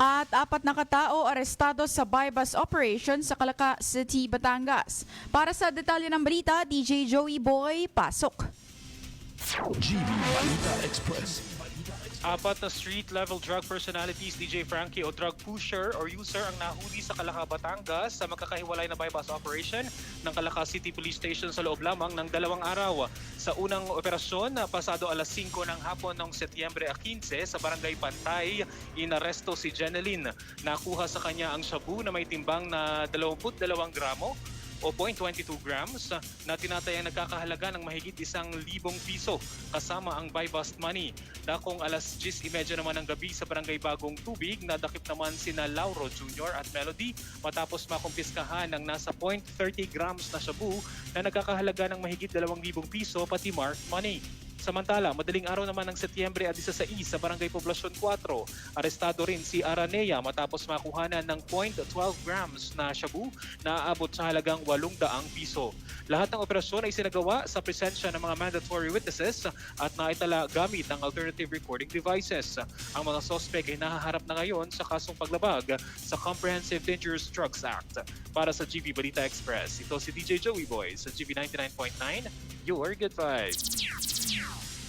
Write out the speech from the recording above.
At apat na katao arestado sa bypass operation sa Calaca City, Batangas. Para sa detalye ng balita, DJ Joey Boy, pasok. GB Balita Express. Apat na street-level drug personalities, DJ Frankie o drug pusher or user ang nahuli sa Calaca, Batangas sa magkakahiwalay na bypass operation ng Calaca City Police Station sa loob lamang ng dalawang araw. Sa unang operasyon, pasado alas 5 ng hapon ng Setyembre 15 sa Barangay Pantay, inaresto si Jeneline. Nakuha sa kanya ang shabu na may timbang na 22 gramo o 0.22 grams na tinatayang nagkakahalaga ng mahigit isang libong piso kasama ang buy bust money. Dakong alas 10.30 naman ng gabi sa barangay Bagong Tubig, nadakip naman sina Lauro Jr. at Melody matapos makumpiskahan ng nasa 0.30 grams na shabu na nagkakahalaga ng mahigit 2,000 piso pati marked money. Samantala, madaling araw naman ng Setyembre at 16 sa Barangay Poblasyon 4, arestado rin si Aranea matapos makuhanan ng 0.12 grams na shabu na aabot sa halagang 800 piso. Lahat ng operasyon ay sinagawa sa presensya ng mga mandatory witnesses at naitala gamit ang alternative recording devices. Ang mga sospek ay nahaharap na ngayon sa kasong paglabag sa Comprehensive Dangerous Drugs Act. Para sa GB Balita Express, ito si DJ Joey Boy sa GB 99.9, your good vibes.